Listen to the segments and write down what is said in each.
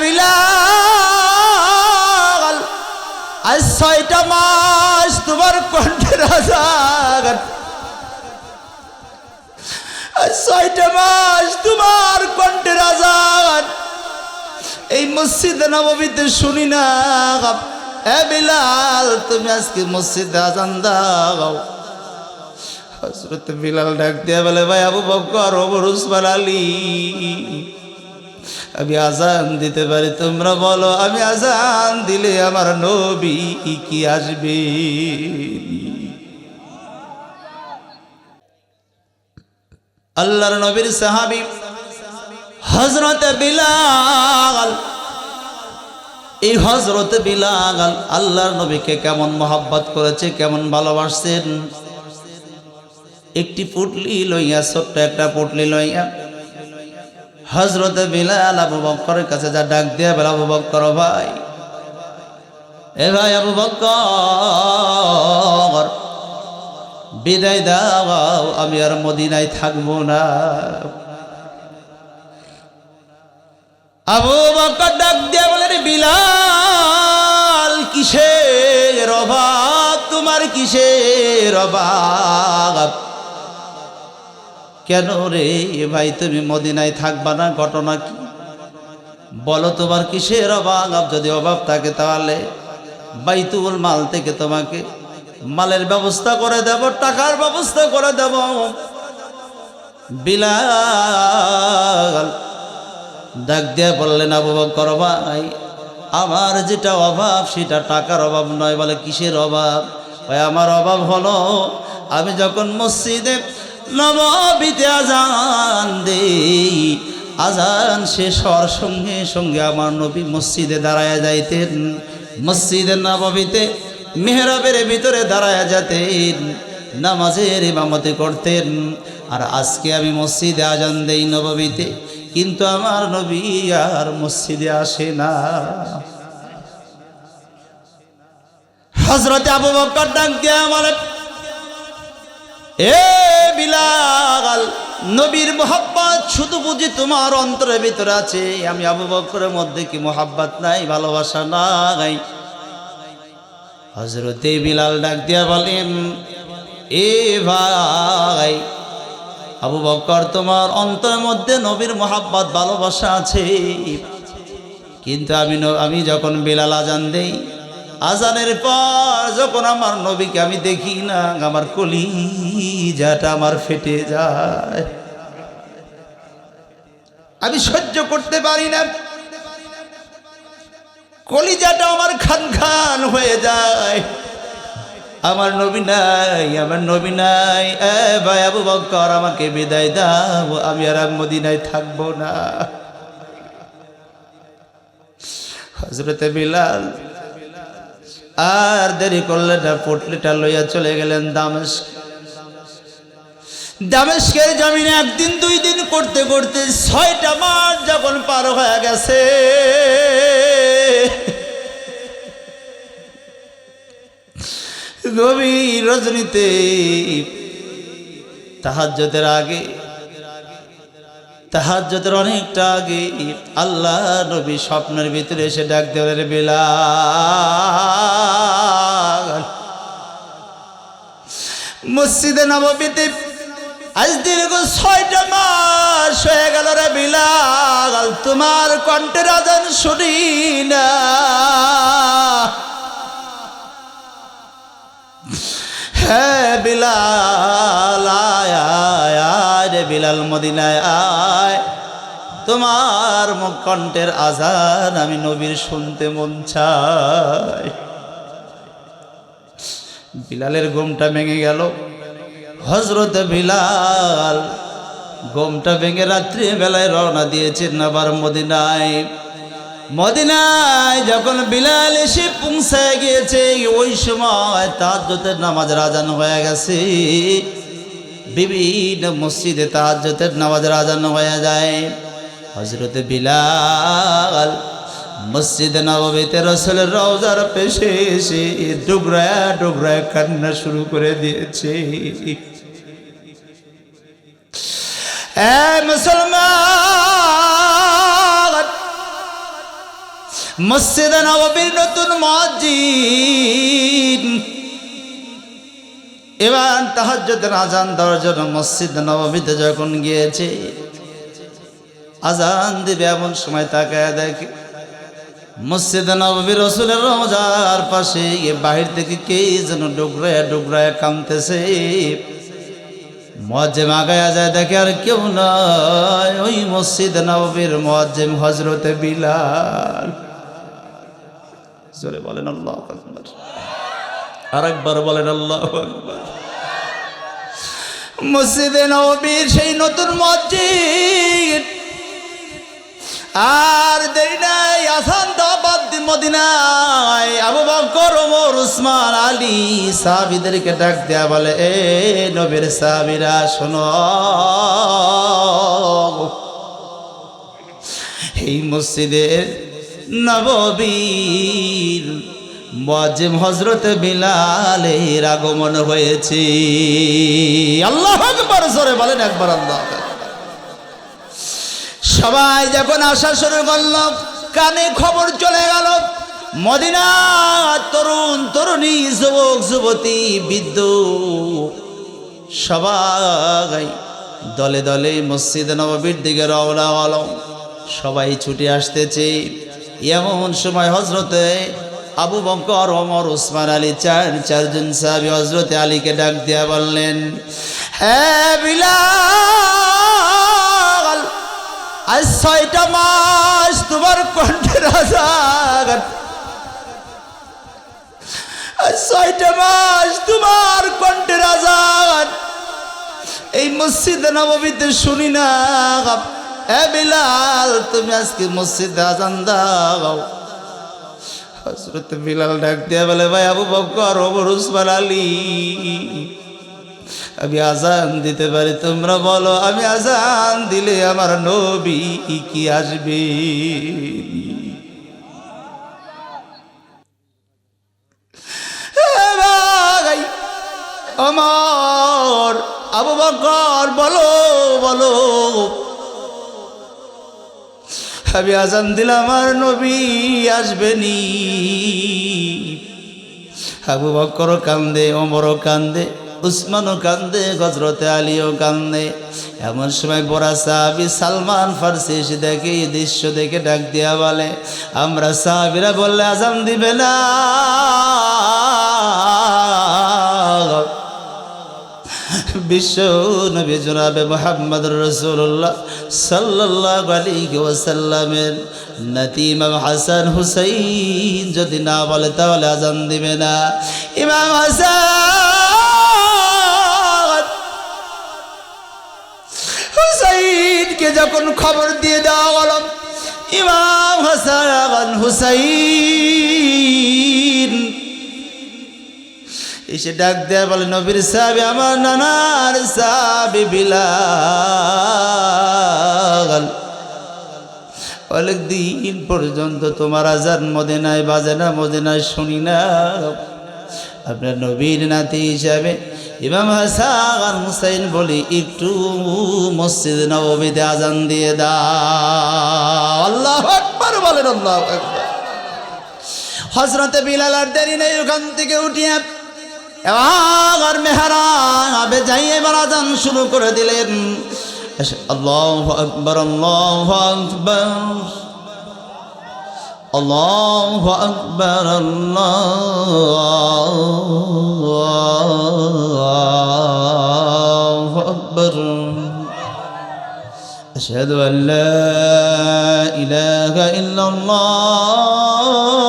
বিলাল, আজ ছয়টা মাস তোমার কণ্ঠের আজান আজ ছয়টা মাস তোমার কণ্ঠের আজান এই মসজিদে নবমীতে শুনি না এ বিলাল, তুমি আজকে মসজিদে আজান দাও হজরত বিলাল ডাক দিয়া বলে, ভাই আবু বকর ওমর উসমান আমি আজান দিতে পারি, তোমরা বলো, আমি আজান দিলে আমার নবী কি আসবে? আল্লাহর নবীর সাহাবী হজরত বিলাল, এই হজরত বিলাল আল্লাহর নবীকে কেমন মোহাব্বত করেছে, কেমন ভালোবাসছেন? একটি পুটলি লইয়া, ছোট্ট একটা পুটলি লইয়া হজরত বিলাল আবু বক্করের কাছে যা ডাক দিয়া বেলা, আবু বক্কর ভাই, এ ভাই আবু বক্কর, বিদায় দাও, আমি আর মদিনায় থাকব না। আবু বক্কর ডাক দিয়া বলে, রে বিলাল, কিসের অভাব? তোমার কিসের অভাব? কেন রে এ ভাই, তুমি মদিনায় থাকবা না? ঘটনা কি? বলো তোমার কিসের অভাব? যদি অভাব থাকে তাহলে বাইতুল মাল থেকে তোমাকে মালের ব্যবস্থা করে দেব, টাকার ব্যবস্থা করে দেব। বিলাল ডাক দিয়া বললেন, আবু বকর ভাই, আমার যেটা অভাব সেটা টাকার অভাব নয়। বলে, কিসের অভাব? ভাই, আমার অভাব হলো আমি যখন মসজিদে নবীতে আজান দেই। আজান শেষ হওয়ার সঙ্গে সঙ্গে আমার নবী মসজিদে দাঁড়ায় যাইতেন। মসজিদের নবীতে মেহরাবের ভিতরে দাঁড়ায় যেতেন নামাজের ইমামতি করতেন। আর আজকে আমি মসজিদে আজান দেই নববীতে। কিন্তু আমার নবী আর মসজিদে আসে না। হজরত আবু বকর ডাক দিয়ে আমার এ বিলাল, নবীর মোহাব্বত শুধু বুঝি তোমার অন্তরের ভিতরে আছে। আমি আবু বকরের মধ্যে কি মোহাব্বত নাই, ভালোবাসা নাই? হজরতে বিলাল ডাক দিয়া বলেন, এ ভাই, আবু বকর, তোমার অন্তরের মধ্যে নবীর মোহাব্বত, ভালোবাসা আছে। কিন্তু আমি আমি যখন বিলাল আজান দেই আজানের পর যখন আমার নবীকে আমি দেখি না, আমার কলি যাটা আমার ফেটে যায়। আমি সহ্য করতে পারি না। কলিজাটা আমার খান খান হয়ে যায়। আমার নবী নাই, আমার নবী নাই। এ ভাই আবু বকর, আমাকে বিদায় দাও, আমি আর মদিনায় থাকব না। হজরতে বিলাল আর দেরি করলে না পটলিটা লইয়া চলে গেলেন দামেশ দামেশকের জমিনে একদিন, দুই দিন করতে করতে ছয়টা মাস যখন পার হয়ে গেছে। গভীর রজনীতে তাহাজ্যতের আগে তাহাজ্যতের অনেকটা আগে আল্লাহ নবী স্বপ্নের ভিতরে এসে ডাক দেওয়ার বেলা মসজিদে নববীতে আজ দীর্ঘ ছয়টা মাস হয়ে গেল রে বিলাল, তোমার কণ্ঠের আজান শুনি না। হ্যাঁ বিলাল আয় বিলাল মদিনায় আয়। তোমার মুখ কণ্ঠের আজান আমি নবীর শুনতে মন চাই। বিলালের ঘুমটা ভেঙে গেল। হজরত বিলাল ঘুমটা ভেঙে রাত্রি বেলায় রওনা দিয়েছেন আবার মদিনায়। মদিনায় যখন বিলাল এসে পৌঁছায় গিয়েছে, ওই সময় তাহাজ্জতের নামাজ রাজান হয়ে গেছে। বিভিন্ন মসজিদে তাহাজ্জতের নামাজ রাজান হয়ে যায়। হজরতে বিলাল মসজিদে নবমীতে রসলের রওজার পেশে এসে ডুগরায় ডুগরায় কান্না শুরু করে দিয়েছে। মুসলমান, মসজিদে নববীর নতুন মসজিদ এবার তাহাজ্জুদের আজান দেওয়ার জন্য মসজিদ নববীতে যখন গিয়েছে আজান দিবে এমন সময় তাকায় দেখে, মসজিদ নববী রসুলের রোজার পাশে বাহির থেকে কে যেন ডুগরায় ডুগরায় কামতেছে মজ্জেম আগায়া যায়, দেখে আর কেউ নয় ওই মসজিদ নববীর মজ্জেম হজরতে বিলাল। জোরে বলেন, আল্লাহ আর একবার বলেন, আল্লাহ মসজিদে নববীর সেই নতুন মসজিদ। আর দেরি নাই আসান দাবাদ মদিনায়। আবু বকর, ওমর, উসমান, আলী সাহাবীদেরকে ডাক দেয়া বলে, এ নবীর সাহাবীরা, শোনো। এই মসজিদের নববীর মুয়াজ্জিম হজরত বিলালের আগমন হয়েছে। আল্লাহ আকবার, জোরে বলেন একবার আল্লাহ সবাই যখন আসা শুরু করল, কানে খবর চলে গেল মদিনা তরুণ তরুণী, যুবক, যুবতী বৃদ্ধ সবাই দলে দলে মসজিদ নববীর দিকে রওনা হলো। সবাই ছুটে আসতেছে। এমন সময় হজরতে আবু বকর, ওমর, উসমান আলী, চার, চারজন সাহাবী হজরতে আলীকে ডাক দিয়া বললেন হ্যাঁ বিলাল, আজ ছয়টা মাস তোমার কণ্ঠের আজান আজ ছয়টা মাস তোমার কণ্ঠের আজান এই মসজিদ নবমীতে শুনি না এ বিলাল, তুমি আজকে মসজিদে আজান দাও। হজরত বিলাল ডাক দিয়া বলে, ভাই আবু বকর, ওমর উসমান আলী, আমি আজান দিতে পারি, তোমরা বলো, আমি আজান দিলে আমার নবী কি আসবে? আমার আবু বকর, বলো বলো আমি আজান দিলাম আমার নবী আসবেনি। আবু বকরও কান্দে, ওমরও কান্দে, উসমানও কান্দে গজরতে আলীও কান্দে। এমন সময় বড়া সাহাবি সালমান ফার্সি এসে দেখে, এই দৃশ্য দেখে ডাক দিয়া বলে, আমরা সাহাবিরা বললে আজান দিবে না। বিশ্ব নবী জনাবে মোহাম্মদ রসুল্লাহ সাল্লাহ আলী ওয়াসাল্লামের নাতি ইমাম হাসান হুসাইন যদি না বলে তাহলে আজান দিবে না। ইমাম হাসান হুসাইনকে যখন খবর দিয়ে দেওয়া হলো, ইমাম হাসান হুসাইন এসে ডাক দেয়া বলে, নবীর সাহাবি, আমার নানার সাহাবি বিলাল। অনেক দিন পর্যন্ত তোমার আজান মদিনায় বাজে না, মদিনায় শুনি না। আপনার নবীর নাতি হিসাবে ইমাম হাসান হুসাইন বলি, একটু মসজিদ নবমীতে আজান দিয়ে দাও। আল্লাহ আকবার বলেন, আল্লাহ হজরতে বিলাল আর দেরি নেই, ওখান থেকে উঠিয়ে এবার মেহারা আবে যাই এবার আজান শুরু করে দিলেন আল্লাহ আকবর আল্লাহ আকবর আল্লাহ আকবর আল্লাহ আকবর أشهد أن لا إله إلا الله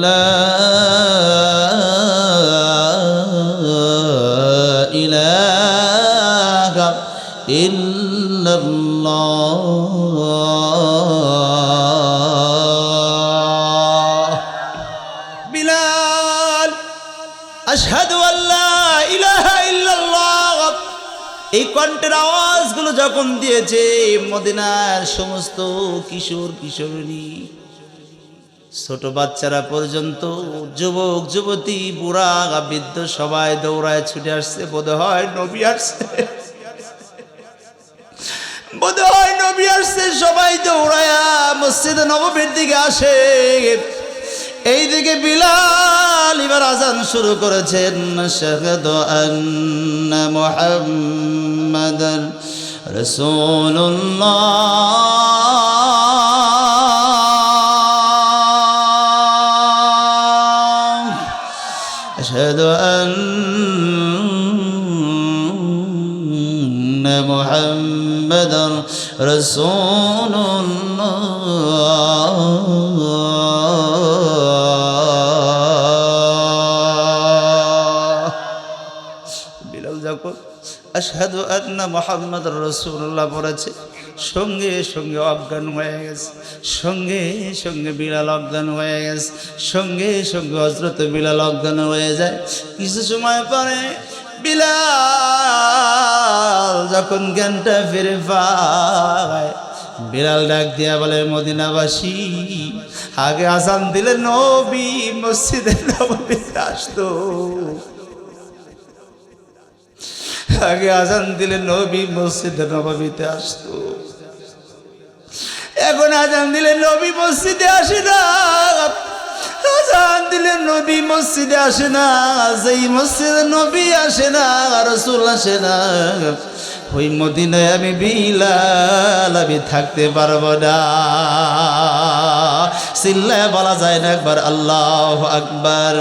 لا إله إلا الله بلال أشهد أن لا إله إلا الله এই কণ্ঠের আওয়াজগুলো যখন দিয়েছে মদিনার সমস্ত কিশোর কিশোরী ছোট বাচ্চারা পর্যন্ত, যুবক, যুবতী, বুড়া, বৃদ্ধ সবাই দৌড়ায় ছুটে আসছে। বোধ হয় নবী আসছে। বোধ হয় সবাই দৌড়ায়া মসজিদে নবমীর দিকে আসে। এইদিকে বিলাল এবার আজান শুরু করেছেন। শাহাদু আন্না মুহাম্মাদান أشهد أن محمدا رسول الله বিলাল যখন আশহাদু আন্না মোহাম্মদ রসুল্লাহ পড়েছে সঙ্গে সঙ্গে অজ্ঞান হয়ে গেছে। সঙ্গে সঙ্গে বিলাল অজ্ঞান হয়ে গেছে। সঙ্গে সঙ্গে হজরত বিলাল অজ্ঞান হয়ে যায়। কিছু সময় পরে বিলাল যখন জ্ঞানটা ফিরে পায় বিড়াল ডাক দিয়া বলে, মদিনাবাসী, আগে আসান দিলে নবী মসজিদে নবীতে আসতো। আগে আজান দিলে নবী মসজিদে নবাবিতে আসতো। এখন আজান দিলে নবী মসজিদে আসে না। আজান দিলে নবী মসজিদে আসে না। যেই মসজিদে নবী আসে না, রসুল আসে না। ওই মদিনায় আমি বিলাল, আমি থাকতে পারব না। সিল্লায় বলা যায় না একবার, আল্লাহ আকবার।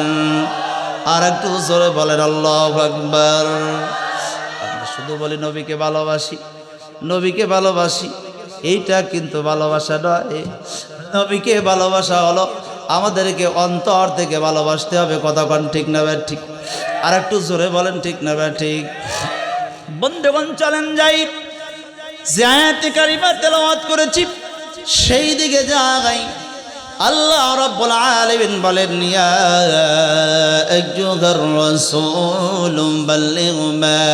আর একটু জোরে বলেন, আল্লাহ আকবার। শুধু বলি নবীকে ভালোবাসি নবীকে ভালোবাসি, এইটা কিন্তু ভালোবাসা নয়। নবীকে ভালোবাসা হলো আমাদেরকে অন্তর থেকে ভালোবাসতে হবে কতক্ষণ ঠিক না ব্যা ঠিক? আর একটু জোরে বলেন ঠিক না ব্যা ঠিক? বন্ধুগণ, চলেন যাই। যে আয়াতে কারিমা তেলাওয়াত করেছি, সেই দিকে যাই। আল্লাহ রাব্বুল আলামিন বলেন, ইয়া আইয়ুহার রাসূল, বাল্লিগ মা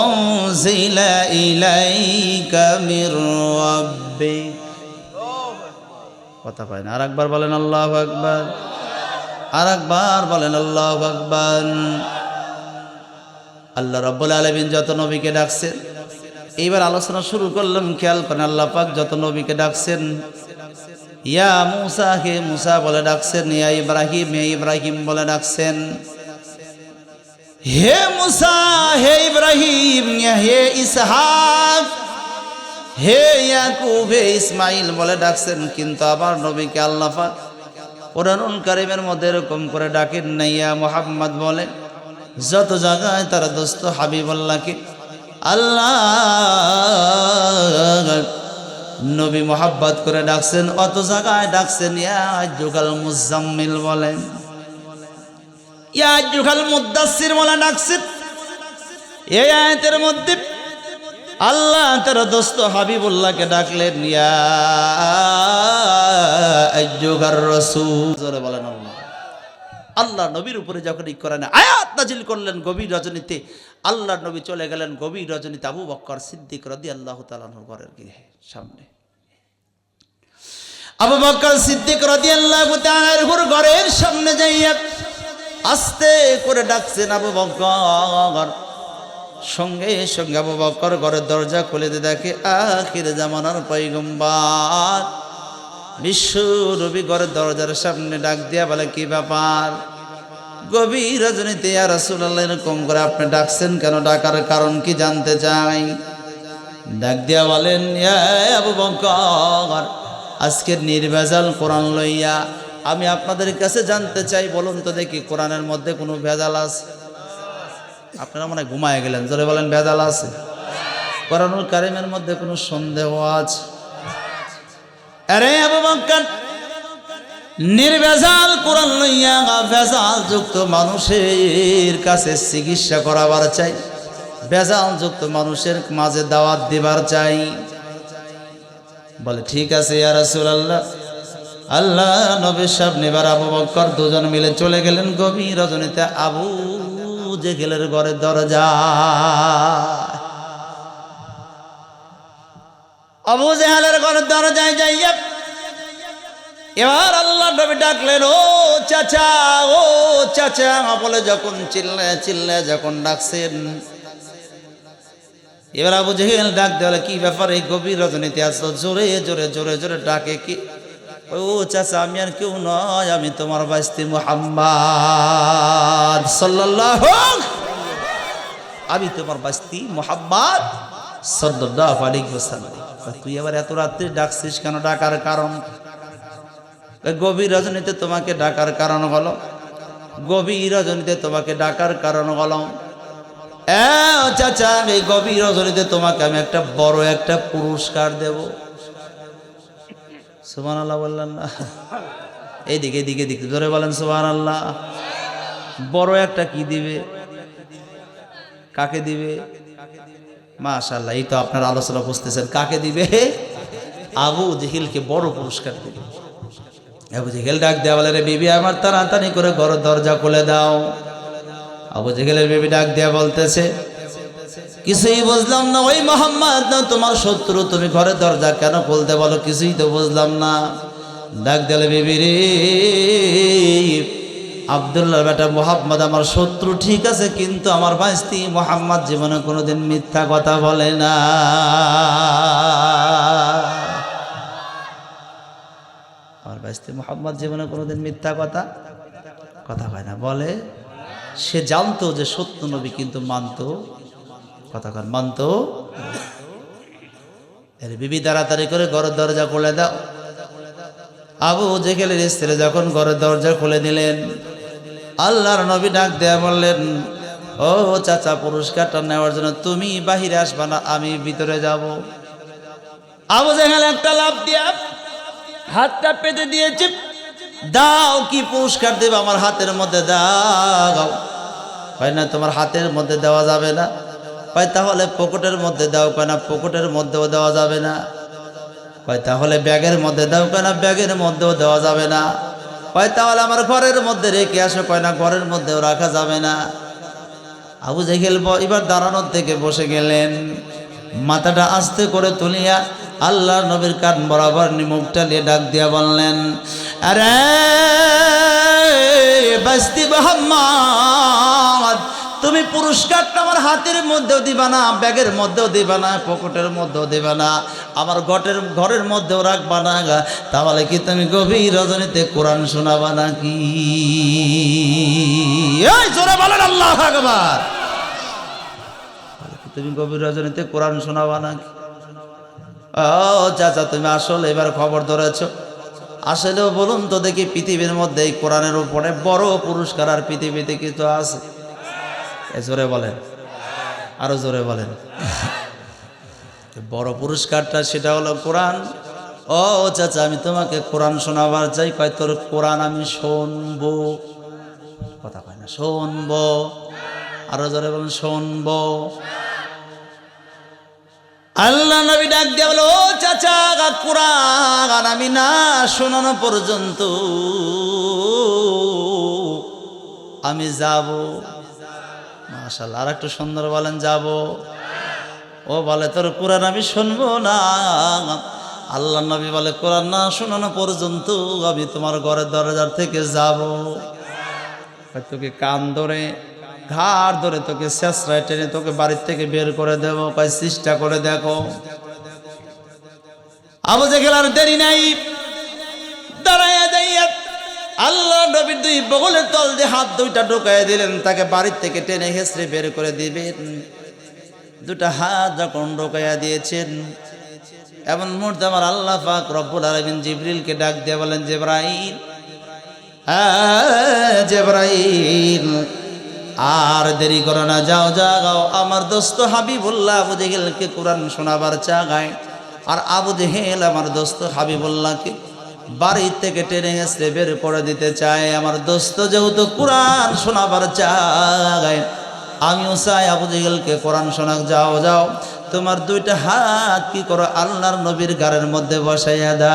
উনজিলা ইলাইকা মির রাব্বিক কথা কয় না। আরেকবার বলেন, আল্লাহু আকবার। আরেকবার বলেন, আল্লাহু আকবার। আল্লাহ রব্বুল আলমিন যত নবীকে ডাকছেন এইবার আলোচনা শুরু করলাম, খেয়াল করেন আল্লাহ পাক যত নবীকে ডাকছেন ইয়া মুসা হে মুসা বলে ডাকছেন, ইয়া ইব্রাহিম, হে ইব্রাহিম বলে ডাকছেন। হে মুসা, হে ইব্রাহিম হে ইসহাক, হে ইয়াকুব, হে ইসমাইল বলে ডাকছেন। কিন্তু আবার নবীকে আল্লাহ পাক কোরআনুল কারিমের মধ্যে এরকম করে ডাকেন না, ইয়া মোহাম্মদ বলে। যত জায়গায় তারা দোস্ত হাবিবুল্লাহকে আল্লাহ নবী মোহাব্বত করে ডাকছেন, অত জায়গায় ডাকছেন, ইয়া যুগাল মুজাম্মিল বলেন ইয়া যুগাল মুদাসির বলে ডাকছেন এই আয়াতের মধ্যে আল্লাহ তার দোস্ত হাবিবুল্লাহকে ডাকলেন জোরে বলেন আল্লাহ। আল্লাহ নবীর উপরে যখন ই করেন আয়াত নাজিল করলেন গভীর রজনীতে, আল্লাহ নবী চলে গেলেন গভীর রজনীতে আবু বক্কর সিদ্দিক রদি আল্লাহ তালানোর ঘরের গৃহে। সামনে। আবু বক্কর সিদ্দিক রদি আল্লাহ তালানোর ঘরের সামনে যাইয়া আস্তে করে ডাকছেন আবু বক্কর সঙ্গে সঙ্গে আবু বক্কর ঘরের দরজা খুলে দিয়ে দেখে, আখির জামানার পৈগম্বার বিশ্ব রবি ঘরের দরজার সামনে ডাক দিয়া বলে, কি ব্যাপার? গভীর রজনীতে আর রাসুল্লাহ এরকম করে আপনি ডাকছেন কেন? ডাকার কারণ কি জানতে চাই? ডাক দিয়া বলেন, "ইয়া আবু বকর, আজকের নির্ভেজাল কোরআন লইয়া আমি আপনাদের কাছে জানতে চাই, বলুন তো দেখি কোরআনের মধ্যে কোনো ভেজাল আছে? আপনারা মনে ঘুমায় গেলেন, জোরে বলেন, ভেজাল আছে? কোরআনুল কারিমের মধ্যে কোনো সন্দেহ আছে? আরে নির্ভেজাল কোরআন লইয়া ভেজাল যুক্ত মানুষের কাছে চিকিৎসা করাবার চাই। যুক্ত মানুষের মাঝে দাওয়াত দিবার চাই। বলে, ঠিক আছে রাসূলুল্লাহ। আল্লাহ নবীর সাহেব নেবার আবু বকর দুজন মিলে চলে গেলেন গভীর রজনীতে। আবু জেহেলের ঘরের দরজা। আবু জেহালের ঘরের দরজায় যাইয়া এবার আল্লাহ নবী ডাকলেন, ও চাচা ও চাচা। বলে, যখন চিল্লে চিল্লে যখন ডাকছেন এবার আবু জেহেল ডাক দেওয়ালে কি ব্যাপার এই গভীর রজনীতে আসলো জোরে জোরে জোরে জোরে ডাকে কি? ও চাচা, আমি আর কেউ নয়, আমি তোমার বাইস্তি মোহাম্মদ সাল্লাল্লাহু আমি তোমার বাস্তি মোহাম্মদ সাল্লাল্লাহু আলাইহি ওয়াসাল্লাম। তুই এবার এত রাত্রি ডাকছিস কেন? ডাকার কারণ? গভীর রজনীতে তোমাকে ডাকার কারণ হলো। গভীর রজনীতে তোমাকে ডাকার কারণ হলো। চাচা এই গভীর রজনীতে তোমাকে, আমি একটা বড় একটা পুরস্কার দেব। সুবান আল্লাহ বললেন না? এইদিকে এদিকে দিকে ধরে বলেন সুবান আল্লাহ বড় একটা কি দিবে? কাকে দিবে? মাশাল্লাহ এই তো আপনার আলোচনা বুঝতেছেন কাকে দিবে? আবু জেহিলকে বড় পুরস্কার দিবে। আবু জেহেল ডাক দেওয়া বলে, রে বিবি, আমার তাড়াতাড়ি করে ঘর দরজা খুলে দাও। আবু জেহেলের বিবি ডাক দেওয়া বলতেছে, কিছুই বুঝলাম না, ওই মোহাম্মদ, না তোমার শত্রু, তুমি ঘরের দরজা কেন খুলতে বলো, কিছুই তো বুঝলাম না। ডাক দিলে, বিবি রে, আবদুল্লাহ বেটা মোহাম্মদ, আমার শত্রু ঠিক আছে, কিন্তু আমার ভাইস্তি মোহাম্মদ জীবনে কোনোদিন মিথ্যা কথা বলে না। আমার ভাইস্তি মোহাম্মদ জীবনে কোনোদিন মিথ্যা কথা কথা হয় না, বলে সে জানতো যে সত্য নবী কিন্তু মানতো। কথা কর মানতো? বিবি তাড়াতাড়ি করে ঘরের দরজা খুলে দাও। আবু জেকেলের স্ত্রী যখন ঘরের দরজা খুলে দিলেন আল্লাহর নবী ডাক দেয়া বললেন, ও চাচা, পুরস্কারটা নেওয়ার জন্য তুমি বাহিরে আসবা না, আমি ভিতরে যাব। আবু জেহেল একটা লাভ দিয়া হাতটা পেতে দিয়েছে, দাও কি পুরস্কার দেবে আমার হাতের মধ্যে, দাও। হয় না, তোমার হাতের মধ্যে দেওয়া যাবে না? হয় তাহলে পকেটের মধ্যে দাও কয় না পকেটের মধ্যেও দেওয়া যাবে না। কয় তাহলে ব্যাগের মধ্যে দাও কয় না ব্যাগের মধ্যেও দেওয়া যাবে না। কয় তাহলে আমার ঘরের মধ্যে রেখে আসো কয় না ঘরের মধ্যেও রাখা যাবে না। আবু জেহেল এবার দাঁড়ানোর থেকে বসে গেলেন। মাথাটা আস্তে করে তুলিয়া আল্লাহ নবীর কান বরাবর নিমুখটা নিয়ে ডাক দিয়া বললেন, আরে, বাস্তি মোহাম্মদ তুমি পুরস্কারটা আমার হাতের মধ্যেও দিবা না, ব্যাগের মধ্যেও দিবা না, পকেটের মধ্যেও দিবা না, আমার ঘটের, ঘরের মধ্যেও রাখবা না তাহলে কি তুমি গভীর রজনীতে কোরআন শোনাবা আল্লাহ আকবার। তুমি গভীর রজনীতে কোরআন শোনাবা নাকি? ও চাচা, তুমি আসলে এবার খবর ধরেছ। আসলেও বলুন তো দেখি পৃথিবীর মধ্যে এই কোরআনের উপরে বড় পুরস্কার আর পৃথিবীতে কিছু আছে। জোরে বলেন। আরও জোরে বলেন। বড় পুরস্কারটা সেটা হলো কোরআন। ও চাচা, আমি তোমাকে কোরআন শোনাবার চাই। কয়, তোর কোরআন আমি শুনব। কথা কয় না, শুনব। আরও জোরে বলেন, শুনব। আল্লাহ নবী ডাক দিয়ে বলো, ও চাচা কোরআন আমি না শোনানো পর্যন্ত আমি যাব। মাশাল্লাহ আর একটু সুন্দর বলেন, যাব। ও বলে, তোর কোরআন আমি শুনব না। আল্লাহ নবী বলে, কোরআন না শোনানো পর্যন্ত আমি তোমার ঘরের দরজার থেকে যাব। তোকে কান ধরে, ঘাড় ধরে তোকে শেষরায় টেনে তোকে বাড়ির থেকে বের করে দেবো। কয় চেষ্টা করে দেখো। আবু জেগেল আর দেরি নাই। দাঁড়াইয়া যাইয়া আল্লাহ নবীর দুই বগলের তল দিয়ে হাত দুইটা ঢুকাইয়া দিলেন, তাকে বাড়ির থেকে টেনে হেসড়ে বের করে দিবেন। দুটা হাত যখন ঢুকাইয়া দিয়েছেন, এমন মুহূর্তে আমার আল্লাহ পাক রব্বুল আলমিন জিবরিলকে ডাক দিয়ে বলেন, জেব্রাইল জেব্রাইল, আর দেরি করো না, যাও যাও আমার দোস্ত হাবিবুল্লাহ আবু জেহেলকে কোরআন শোনাবার চাগায় আর আবু জেহেল আমার দোস্ত হাবিবুল্লাহকে বাড়ি থেকে টেনে এসে বের করে দিতে চায়। আমার দোস্ত যেহেতু কোরআন শোনাবার চাগায় আমিও চাই আবু জেহেলকে কোরআন শোনাক। যাও যাও, তোমার দুইটা হাত কি করো? আল্লাহর নবীর গাড়ের মধ্যে বসাইয়া দা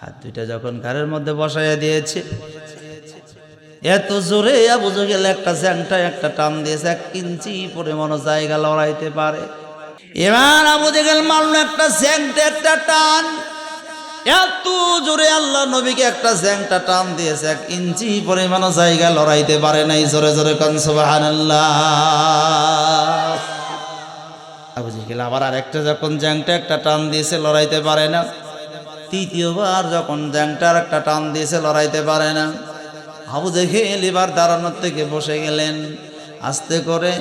হাত দুইটা যখন ঘরের মধ্যে বসাইয়া দিয়েছে এত জোরে আবু জগেল একটা জ্যাংটা একটা টান দিয়েছে, এক ইঞ্চি পরিমাণ জায়গা লড়াইতে পারে। এবার আবু জগেল মারল একটা জ্যাংটা একটা টান। এত জোরে আল্লাহ নবীকে একটা জ্যাংটা টান দিয়েছে, এক ইঞ্চি পরিমাণ জায়গা লড়াইতে পারে নাই, জোরে জোরে কনসবাহান আবু জেহেল আবার আরেকটা যখন জ্যাংটা একটা টান দিয়েছে, লড়াইতে পারে না। তৃতীয়বার যখন জ্যাংটার একটা টান দিয়েছে, লড়াইতে পারে না। আবু জেহেল এবার দাঁড়ানোর থেকে বসে গেলেন। আস্তে করে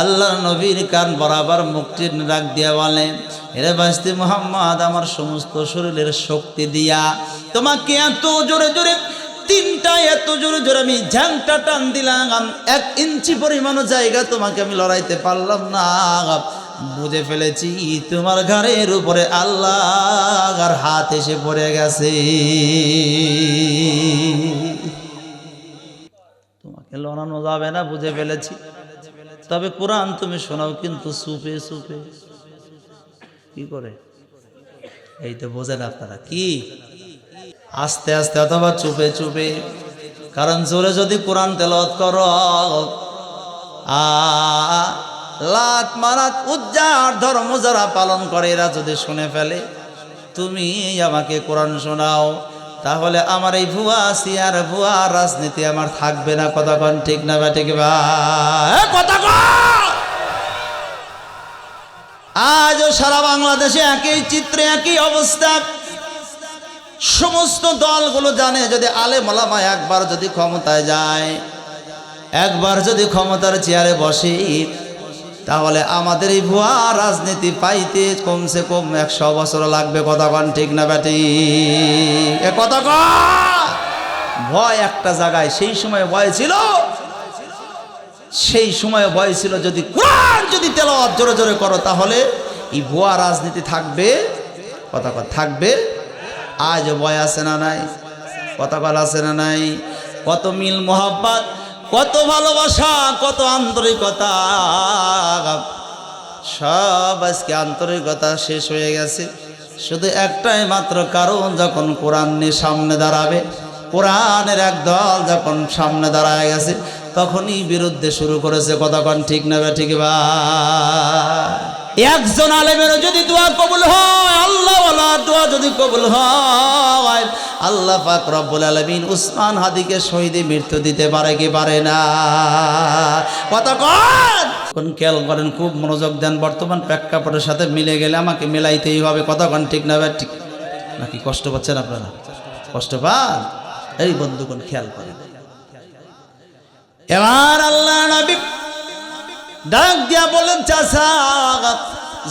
আল্লাহ নবীর কান বরাবর মুক্তির ডাক দিয়া বলে, এরে বাস্তি মোহাম্মদ, আমার সমস্ত শরীরের শক্তি দিয়া তোমাকে এত জোরে জোরে, তিনটা এত জোরে জোরে আমি ঝ্যাংটা টান দিলাম। এক ইঞ্চি পরিমাণ জায়গা তোমাকে আমি লড়াইতে পারলাম না। বুঝে ফেলেছি তোমার ঘরের উপরে আল্লাহর হাত এসে পড়ে গেছে। লড়ানো যাবে না, বুঝে ফেলেছি। তবে কোরআন তুমি শোনাও, কিন্তু সুপে সুপে কি করে? এই তো বোঝেন আপনারা, কি? আস্তে আস্তে, অথবা চুপে চুপে। কারণ জোরে যদি কোরআন তেলত কর লাত উজ্জার ধর্ম যারা পালন করে, এরা যদি শুনে ফেলে, তুমি আমাকে কোরআন শোনাও। তাহলে আমার এই ভুয়া সিয়ার, ভুয়া রাজনীতি আমার থাকবে না কতক্ষণ ঠিক না বা ঠিক বা! আজও সারা বাংলাদেশে একই চিত্রে, একই অবস্থা সমস্ত দলগুলো জানে যদি আলে মোলামা একবার যদি ক্ষমতায় যায়, একবার যদি ক্ষমতার চেয়ারে বসে তাহলে আমাদের এই ভুয়া রাজনীতি পাইতে কমসে কম একশো বছর লাগবে কতক্ষণ ঠিক না ব্যাটি? এ কথা ভয় একটা জায়গায়, সেই সময় ভয় ছিল। সেই সময় ভয় ছিল যদি কোরআন যদি তেলাওয়াত জোরে জোরে করো, তাহলে এই ভুয়া রাজনীতি থাকবে, কথা থাকবে। আজ ভয় আছে না নাই? কথা আছে না নাই? কত মিল মোহাব্বত? কত ভালোবাসা, কত আন্তরিকতা। সব আজকে আন্তরিকতা শেষ হয়ে গেছে। শুধু একটাই মাত্র কারণ, যখন কোরআন নিয়ে সামনে দাঁড়াবে, কোরআনের একদল যখন সামনে দাঁড়ায় গেছে, তখনই বিরুদ্ধে শুরু করেছে কতক্ষণ ঠিক নেবে ঠিক বা একজন আলেমেরও যদি দোয়া কবুল হয় আল্লাহ দোয়া যদি কবুল হয়, আল্লাহ পাক রব্বুল আলমিন উসমান হাদিকে শহীদে মৃত্যু দিতে পারে কি পারে না? কতক্ষণ কোন। খেয়াল করেন, খুব মনোযোগ দেন, বর্তমান প্রেক্ষাপটের সাথে মিলে গেলে আমাকে মেলাইতেই হবে। কথা কতক্ষণ ঠিক না ঠিক? নাকি কষ্ট পাচ্ছেন আপনারা? কষ্ট পান? এই বন্ধুগণ খেয়াল করেন? এবার আল্লাহ নবী ডাক দিয়া বলেন চাষা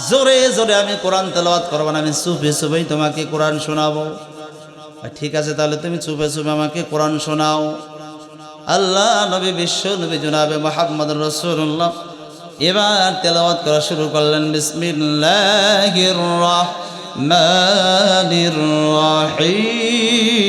জোরে জোরে আমি কোরআন তেলাওয়াত করব না, আমি চুপে চুপেই তোমাকে কোরআন শোনাবো। ঠিক আছে, তাহলে তুমি চুপে চুপে আমাকে কোরআন শোনাও। আল্লাহ, নবী বিশ্ব, নবী জুনাবে মোহাম্মদ রসুল্লাহ এবার তেলাওয়াত করা শুরু করলেন, বিসমিল্লাহির রহমানির রহিম।